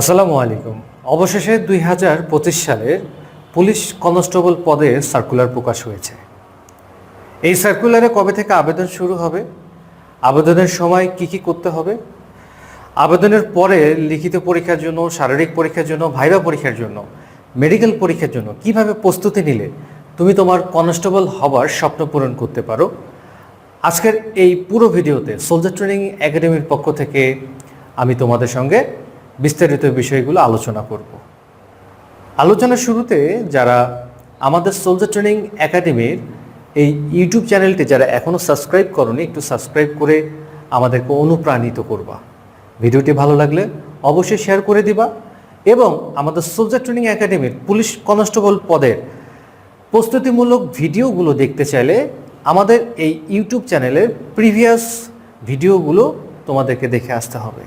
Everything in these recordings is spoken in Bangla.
আসসালামু আলাইকুম। অবশেষে দুই হাজার পঁচিশ সালের পুলিশ কনস্টেবল পদে সার্কুলার প্রকাশ হয়েছে। এই সার্কুলারে কবে থেকে আবেদন শুরু হবে? আবেদনের সময় কি কি করতে হবে? আবেদনের পরে লিখিত পরীক্ষার জন্য, শারীরিক পরীক্ষার জন্য, ভাইবা পরীক্ষার জন্য, মেডিকেল পরীক্ষার জন্য কীভাবে প্রস্তুতি নিলে তুমি তোমার কনস্টেবল হবার স্বপ্ন পূরণ করতে পারো? আজকের এই পুরো ভিডিওতে সোলজার ট্রেনিং একাডেমির পক্ষ থেকে আমি তোমাদের সঙ্গে বিস্তারিত বিষয়গুলো আলোচনা করব। আলোচনার শুরুতে যারা আমাদের সোলজার ট্রেনিং একাডেমির এই ইউটিউব চ্যানেলটি যারা এখনও সাবস্ক্রাইব করনি, একটু সাবস্ক্রাইব করে আমাদেরকে অনুপ্রাণিত করবা। ভিডিওটি ভালো লাগলে অবশ্যই শেয়ার করে দিবা এবং আমাদের সোলজার ট্রেনিং একাডেমির পুলিশ কনস্টেবল পদের প্রস্তুতিমূলক ভিডিওগুলো দেখতে চাইলে আমাদের এই ইউটিউব চ্যানেলের প্রিভিয়াস ভিডিওগুলো তোমাদেরকে দেখে আসতে হবে।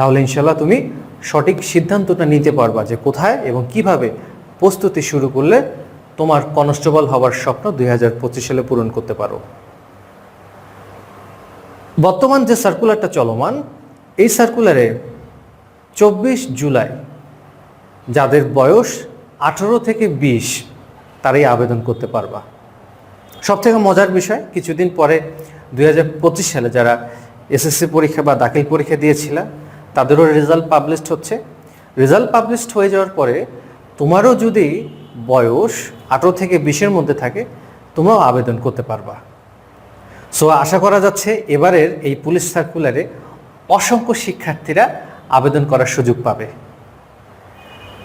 তাহলে ইনশাল্লাহ তুমি সঠিক সিদ্ধান্তটা নিতে পারবা যে কোথায় এবং কীভাবে প্রস্তুতি শুরু করলে তোমার কনস্টেবল হওয়ার স্বপ্ন দুই হাজার পঁচিশ সালে পূরণ করতে পারো। বর্তমান যে সার্কুলারটা চলমান, এই সার্কুলারে চব্বিশ জুলাই যাদের বয়স আঠেরো থেকে বিশ, তারাই আবেদন করতে পারবা। সব থেকে মজার বিষয়, কিছুদিন পরে দু হাজার পঁচিশ সালে যারা এসএসসি পরীক্ষা বা দাখিল পরীক্ষা দিয়েছিল তাদেরও রেজাল্ট পাবলিশড হচ্ছে। রেজাল্ট পাবলিশড হয়ে যাওয়ার পরে তোমারও যদি বয়স আঠেরো থেকে বিশের মধ্যে থাকে, তোমরাও আবেদন করতে পারবা। সো আশা করা যাচ্ছে এবারের এই পুলিশ সার্কুলারে অসংখ্য শিক্ষার্থীরা আবেদন করার সুযোগ পাবে।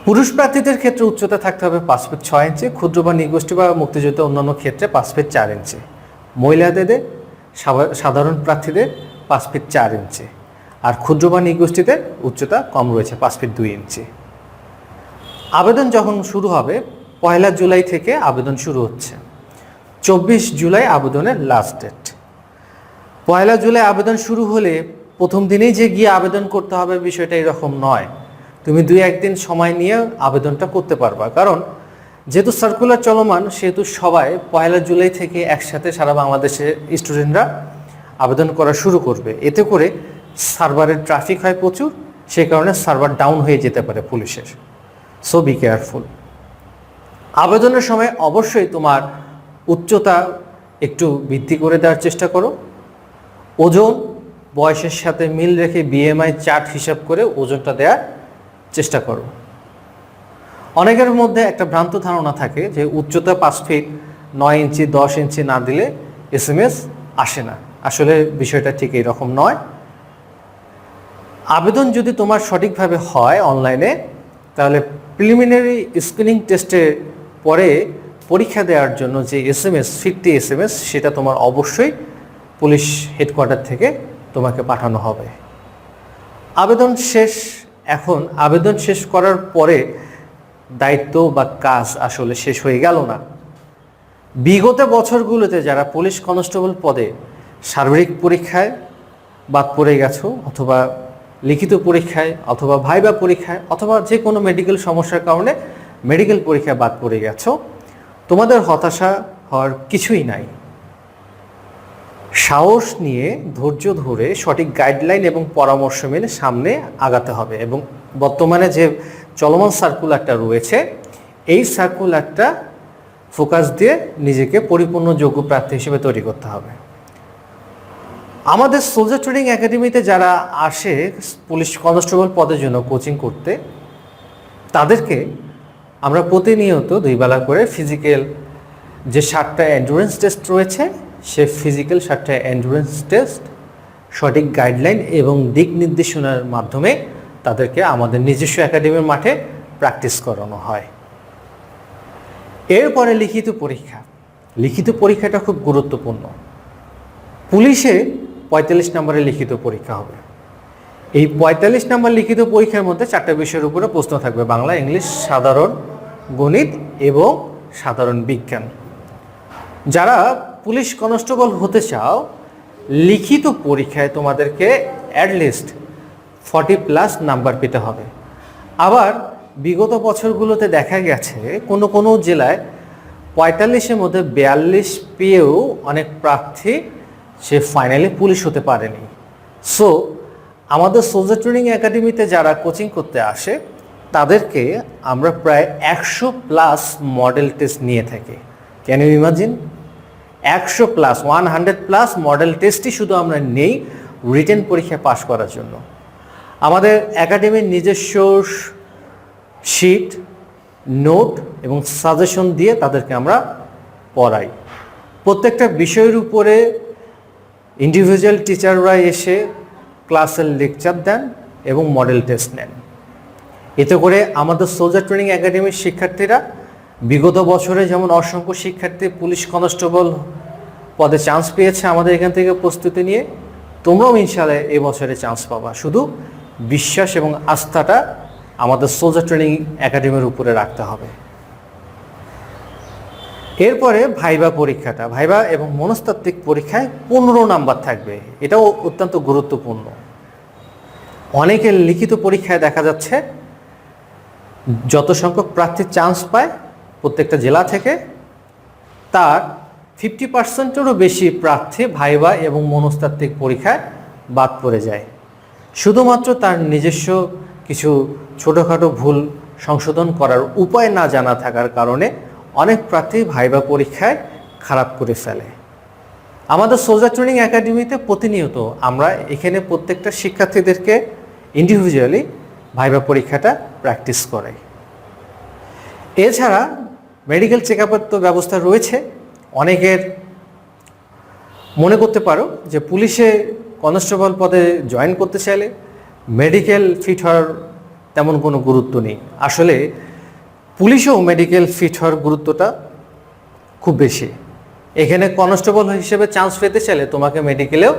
পুরুষ প্রার্থীদের ক্ষেত্রে উচ্চতা থাকতে হবে পাঁচ ফিট ছয় ইঞ্চি, ক্ষুদ্র বা নিগোষ্ঠী বা মুক্তিযুদ্ধ অন্যান্য ক্ষেত্রে পাঁচ ফিট চার ইঞ্চি। মহিলাদের সাধারণ প্রার্থীদের পাঁচ ফিট চার ইঞ্চি। আর ক্ষুদ্র বা নিগোষ্ঠীদের উচ্চতা কম রয়েছে, পাঁচ ফিট দুই ইঞ্চি আবেদন যখন শুরু হবে, পয়লা জুলাই থেকে আবেদন শুরু হচ্ছে। চব্বিশ জুলাই আবেদনের লাস্ট ডেট পয়লা জুলাই আবেদন শুরু হলে প্রথম দিনেই যে গিয়ে আবেদন করতে হবে বিষয়টা এরকম নয়। তুমি দুই একদিন সময় নিয়ে আবেদনটা করতে পারবা। কারণ যেহেতু সার্কুলার চলমান, সেহেতু সবাই পয়লা জুলাই থেকে একসাথে সারা বাংলাদেশের স্টুডেন্টরা আবেদন করা শুরু করবে। এতে করে সার্ভারের ট্রাফিক হয় প্রচুর, সে কারণে সার্ভার ডাউন হয়ে যেতে পারে পুলিশের। সো বি কেয়ারফুল আবেদনের সময় অবশ্যই তোমার উচ্চতা একটু বৃদ্ধি করে দেওয়ার চেষ্টা করো। ওজন, বয়সের সাথে মিল রেখে বিএমআই চার্ট হিসাব করে ওজনটা দেওয়ার চেষ্টা করো। অনেকের মধ্যে একটা ভ্রান্ত ধারণা থাকে যে উচ্চতা পাঁচ ফিট নয় ইঞ্চি, দশ ইঞ্চি না দিলে এস আসে না। আসলে বিষয়টা ঠিক এরকম নয়। আবেদন যদি তোমার সঠিকভাবে হয় অনলাইনে, তাহলে প্রিলিমিনারি স্ক্রিনিং টেস্টে পরে পরীক্ষা দেওয়ার জন্য যে S M S fifty S M S সেটা তোমার অবশ্যই পুলিশ হেডকোয়ার্টার থেকে তোমাকে পাঠানো হবে। আবেদন শেষ, এখন আবেদন শেষ করার পরে দায়িত্ব বা কাজ আসলে শেষ হয়ে গেল না। বিগত বছরগুলোতে যারা পুলিশ কনস্টেবল পদে শারীরিক পরীক্ষায় বাদ পড়ে গেছো অথবা লিখিত পরীক্ষায় অথবা ভাইবা পরীক্ষায় অথবা যে কোনো মেডিকেল সমস্যার কারণে মেডিকেল পরীক্ষায় বাদ পড়ে গেছো, তোমাদের হতাশা হওয়ার কিছুই নাই। সাহস নিয়ে ধৈর্য ধরে সঠিক গাইডলাইন এবং পরামর্শ মেনে সামনে আগাতে হবে এবং বর্তমানে যে চলমান সার্কুলারটা রয়েছে, এই সার্কুলারটা ফোকাস দিয়ে নিজেকে পরিপূর্ণ যোগ্য প্রার্থী হিসেবে তৈরি করতে হবে। আমাদের সোলজার ট্রেনিং একাডেমিতে যারা আসে, পুলিশ কনস্টেবল পদের জন্য কোচিং করতে, তাদেরকে আমরা প্রতিনিয়ত দুইবেলা করে ফিজিক্যাল যে সাতটা অ্যান্ডুরেন্স টেস্ট রয়েছে, সে ফিজিক্যাল সাতটা অ্যান্ডুরেন্স টেস্ট সঠিক গাইডলাইন এবং দিক নির্দেশনার মাধ্যমে তাদেরকে আমাদের নিজস্ব একাডেমির মাঠে প্র্যাকটিস করানো হয়। এরপরে লিখিত পরীক্ষা। লিখিত পরীক্ষাটা খুব গুরুত্বপূর্ণ। পুলিশে পঁয়তাল্লিশ নম্বরের লিখিত পরীক্ষা হবে। এই পঁয়তাল্লিশ নম্বর লিখিত পরীক্ষার মধ্যে চারটা বিষয়ের উপরে প্রশ্ন থাকবে, বাংলা, ইংলিশ, সাধারণ গণিত এবং সাধারণ বিজ্ঞান। যারা পুলিশ কনস্টেবল হতে চাও, লিখিত পরীক্ষায় তোমাদেরকে অ্যাটলিস্ট ফর্টি প্লাস নাম্বার পেতে হবে। আবার বিগত বছরগুলোতে দেখা গেছে, কোনো কোনো জেলায় পঁয়তাল্লিশের মধ্যে বিয়াল্লিশ পেয়েও অনেক প্রার্থী সে ফাইনালি পুলিশ হতে পারেনি। সো আমাদের সোলজার ট্রেনিং একাডেমিতে যারা কোচিং করতে আসে, তাদেরকে আমরা প্রায় একশো প্লাস মডেল টেস্ট নিয়ে থাকি। ক্যান ইউ ইমাজিন একশো plus one hundred plus model টেস্টই শুধু আমরা নেই রিটেন পরীক্ষায় পাশ করার জন্য। আমাদের একাডেমির নিজস্ব শিট নোট এবং সাজেশন দিয়ে তাদেরকে আমরা পড়াই। প্রত্যেকটা বিষয়ের উপরে ইন্ডিভিজুয়াল টিচাররা এসে ক্লাসের লেকচার দেন এবং মডেল টেস্ট নেন। এতে করে আমাদের সোলজার ট্রেনিং একাডেমির শিক্ষার্থীরা বিগত বছরে যেমন অসংখ্য শিক্ষার্থী, পুলিশ কনস্টেবল পদে চান্স পেয়েছে আমাদের এখান থেকে প্রস্তুতি নিয়ে, তোমরাও ইনশাল্লাহ বছরে চান্স পাবা। শুধু বিশ্বাস এবং আস্থাটা আমাদের সোলজার ট্রেনিং একাডেমির উপরে রাখতে হবে। এরপরে ভাইবা পরীক্ষাটা। ভাইবা এবং মনস্তাত্ত্বিক পরীক্ষায় পনেরো নাম্বার থাকবে। এটাও অত্যন্ত গুরুত্বপূর্ণ। অনেকের লিখিত পরীক্ষায় দেখা যাচ্ছে, যত সংখ্যক প্রার্থী চান্স পায় প্রত্যেকটা জেলা থেকে, তার ফিফটি পার্সেন্টেরও বেশি প্রার্থী ভাইবা এবং মনস্তাত্ত্বিক পরীক্ষায় বাদ পড়ে যায়। শুধুমাত্র তার নিজস্ব কিছু ছোটোখাটো ভুল সংশোধন করার উপায় না জানা থাকার কারণে অনেক প্রার্থী ভাইবা পরীক্ষায় খারাপ করে ফেলে। আমাদের সোলজার ট্রেনিং একাডেমিতে প্রতিনিয়ত আমরা এখানে প্রত্যেকটা শিক্ষার্থীদেরকে ইন্ডিভিজুয়ালি ভাইবা পরীক্ষাটা প্র্যাকটিস করাই এছাড়া মেডিকেল চেক আপের তো ব্যবস্থা রয়েছে। অনেকের মনে করতে পারো যে পুলিশে কনস্টেবল পদে জয়েন করতে চাইলে মেডিকেল ফিট হওয়ার তেমন কোনো গুরুত্ব নেই। আসলে পুলিশেও মেডিকেল ফিট হওয়ার গুরুত্বটা খুব বেশি। এখানে কনস্টেবল হিসেবে চান্স পেতে চাইলে তোমাকে মেডিকেলেও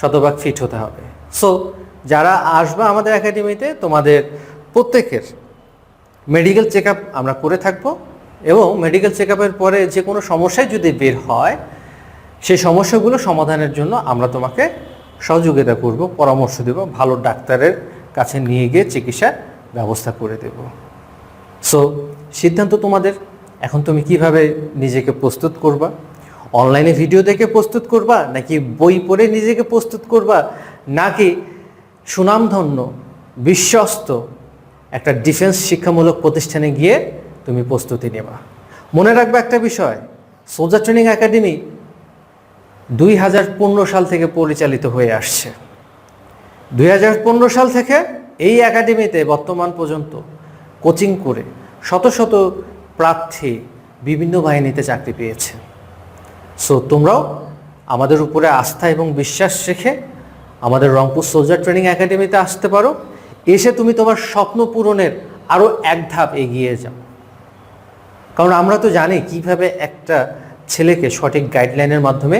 শতভাগ ফিট হতে হবে। সো যারা আসবে আমাদের একাডেমিতে তোমাদের প্রত্যেকের মেডিকেল চেক আমরা করে থাকব এবং মেডিকেল চেক পরে যে কোনো সমস্যায় যদি বের হয়, সেই সমস্যাগুলো সমাধানের জন্য আমরা তোমাকে সহযোগিতা করব, পরামর্শ দেব, ভালো ডাক্তারের কাছে নিয়ে গিয়ে চিকিৎসার ব্যবস্থা করে দেব। সো সিদ্ধান্ত তোমাদের। এখন তুমি কীভাবে নিজেকে প্রস্তুত করবা? অনলাইনে ভিডিও দেখে প্রস্তুত করবা, নাকি বই পড়ে নিজেকে প্রস্তুত করবা? নাকি সুনামধন্য, বিশ্বস্ত একটা ডিফেন্স শিক্ষামূলক প্রতিষ্ঠানে গিয়ে তুমি প্রস্তুতি নেবা? মনে রাখবে একটা বিষয় সোলজার ট্রেনিং একাডেমি দুই হাজার পনেরো সাল থেকে পরিচালিত হয়ে আসছে। দুই হাজার পনেরো সাল থেকে এই একাডেমিতে বর্তমান পর্যন্ত কোচিং করে শত শত প্রার্থী বিভিন্ন বাহিনীতে চাকরি পেয়েছে। সো তোমরাও আমাদের উপরে আস্থা এবং বিশ্বাস রেখে আমাদের রংপুর সোলজার ট্রেনিং একাডেমিতে আসতে পারো। এসে তুমি তোমার স্বপ্ন পূরণের আরও এক ধাপ এগিয়ে যাও। কারণ আমরা তো জানি কীভাবে একটা ছেলেকে সঠিক গাইডলাইনের মাধ্যমে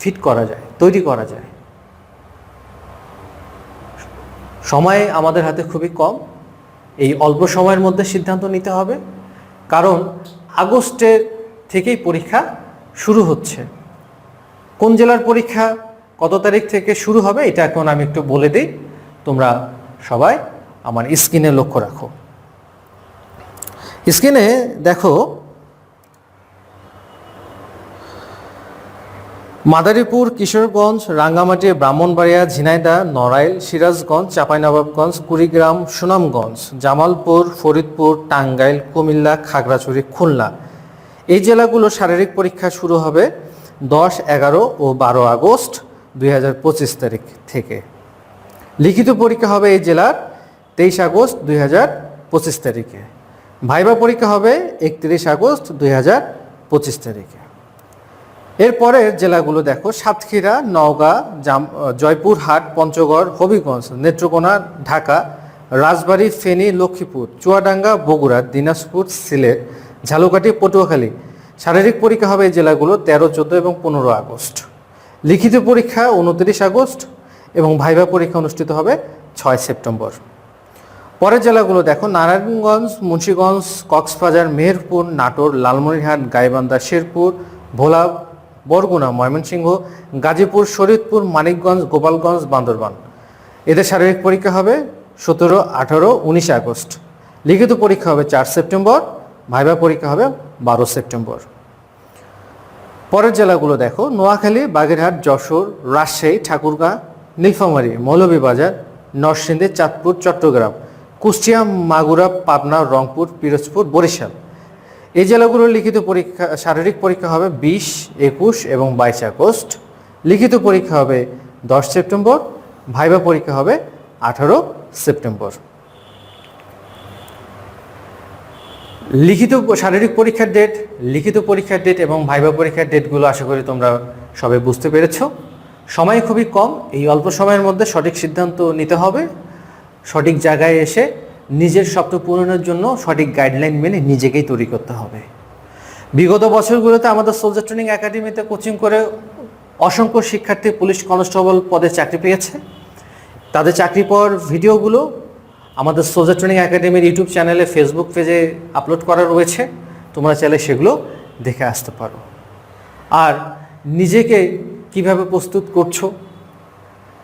ফিট করা যায়, তৈরি করা যায়। সময় আমাদের হাতে খুবই কম। এই অল্প সময়ের মধ্যে সিদ্ধান্ত নিতে হবে। কারণ আগস্টের থেকেই পরীক্ষা শুরু হচ্ছে। কোন জেলার পরীক্ষা, কত তারিখ থেকে শুরু হবে, এটা এখন আমি একটু বলে দিই। তোমরা সবাই আমার স্ক্রিনে লক্ষ্য রাখো। স্ক্রিনে দেখো মাদারীপুর, কিশোরগঞ্জ, রাঙ্গামাটি, ব্রাহ্মণবাড়িয়া, ঝিনাইদা, নড়াইল, সিরাজগঞ্জ, চাঁপাইনবাবগঞ্জ, কুড়িগ্রাম, সুনামগঞ্জ, জামালপুর, ফরিদপুর, টাঙ্গাইল, কুমিল্লা, খাগড়াছড়ি, খুলনা। এই জেলাগুলো শারীরিক পরীক্ষা শুরু হবে দশ, এগারো ও বারো আগস্ট দুই হাজার পঁচিশ তারিখ থেকে। লিখিত পরীক্ষা হবে এই জেলার তেইশ আগস্ট দুই হাজার পঁচিশ তারিখে। ভাইবা পরীক্ষা হবে একত্রিশ আগস্ট দুই হাজার পঁচিশ তারিখে। এরপরের জেলাগুলো দেখো, সাতক্ষীরা, নওগাঁ, জাম, জয়পুরহাট, পঞ্চগড়, হবিগঞ্জ, নেত্রকোনা, ঢাকা, রাজবাড়ী, ফেনী, লক্ষ্মীপুর, চুয়াডাঙ্গা, বগুড়া, দিনাজপুর, সিলেট, ঝালুকাঠি, পটুয়াখালী। শারীরিক পরীক্ষা হবে এই জেলাগুলো তেরো, চোদ্দ এবং পনেরো আগস্ট। লিখিত পরীক্ষা উনত্রিশ আগস্ট এবং ভাইভা পরীক্ষা অনুষ্ঠিত হবে ছয় সেপ্টেম্বর। পরের জেলাগুলো দেখো, নারায়ণগঞ্জ, মুন্সীগঞ্জ, কক্সবাজার, মেহেরপুর, নাটোর, লালমনিরহাট, গাইবান্ধা, শেরপুর ভোলা বরগুনা, ময়মনসিংহ, গাজীপুর শরীদপুর মানিকগঞ্জ, গোপালগঞ্জ, বান্দরবান। এদের শারীরিক পরীক্ষা হবে সতেরো, আঠারো, উনিশে আগস্ট। লিখিত পরীক্ষা হবে চার সেপ্টেম্বর ভাইভা পরীক্ষা হবে বারো সেপ্টেম্বর। পরের জেলাগুলো দেখো, নোয়াখালী, বাগেরহাট, যশোর, রাজশাহী, ঠাকুরগাঁ, নীলফামারী, মৌলভীবাজার, নরসিংদী, চাঁদপুর, চট্টগ্রাম, কুষ্টিয়া, মাগুরা, পাবনা, রংপুর, পিরোজপুর, বরিশাল। এই জেলাগুলোর লিখিত পরীক্ষা, শারীরিক পরীক্ষা হবে বিশ, একুশ এবং বাইশ আগস্ট। লিখিত পরীক্ষা হবে দশ সেপ্টেম্বর, ভাইবা পরীক্ষা হবে আঠারো সেপ্টেম্বর। লিখিত শারীরিক পরীক্ষার ডেট লিখিত পরীক্ষার ডেট এবং ভাইবা পরীক্ষার ডেটগুলো আশা করি তোমরা সবাই বুঝতে পেরেছ। সময় খুবই কম, এই অল্প সময়ের মধ্যে সঠিক সিদ্ধান্ত নিতে হবে। সঠিক জায়গায় এসে নিজের স্বপ্ন পূরণের জন্য সঠিক গাইডলাইন মেনে নিজেকেই তৈরি করতে হবে। বিগত বছরগুলোতে আমাদের সোলজার ট্রেনিং একাডেমিতে কোচিং করে অসংখ্য শিক্ষার্থী পুলিশ কনস্টেবল পদে চাকরি পেয়েছে। তাদের চাকরি পাওয়ার ভিডিওগুলো আমাদের সোলজার ট্রেনিং একাডেমির ইউটিউব চ্যানেলে ফেসবুক পেজে আপলোড করা রয়েছে। তোমরা চাইলে সেগুলো দেখে আসতে পারো। আর নিজেকে কীভাবে প্রস্তুত করছ,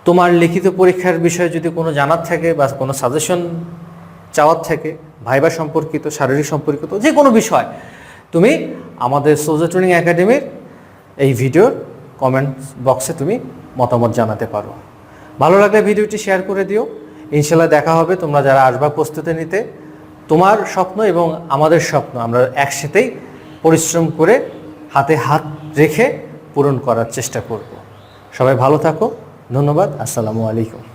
তোমার লিখিত পরীক্ষার বিষয়ে যদি কোনো জানার থাকে বা কোনো সাজেশন চাওয়ার থেকে, ভাইবা সম্পর্কিত, শারীরিক সম্পর্কিত যে কোনো বিষয়, তুমি আমাদের সোজা ট্রেনিং একাডেমির এই ভিডিওর কমেন্ট বক্সে তুমি মতামত জানাতে পারো। ভালো লাগলে ভিডিওটি শেয়ার করে দিও। ইনশাল্লাহ দেখা হবে। তোমরা যারা আসবা প্রস্তুতি নিতে, তোমার স্বপ্ন এবং আমাদের স্বপ্ন, আমরা একসাথেই পরিশ্রম করে হাতে হাত রেখে পূরণ করার চেষ্টা করব। সবাই ভালো থাকো। ধন্যবাদ। আসসালামু আলাইকুম।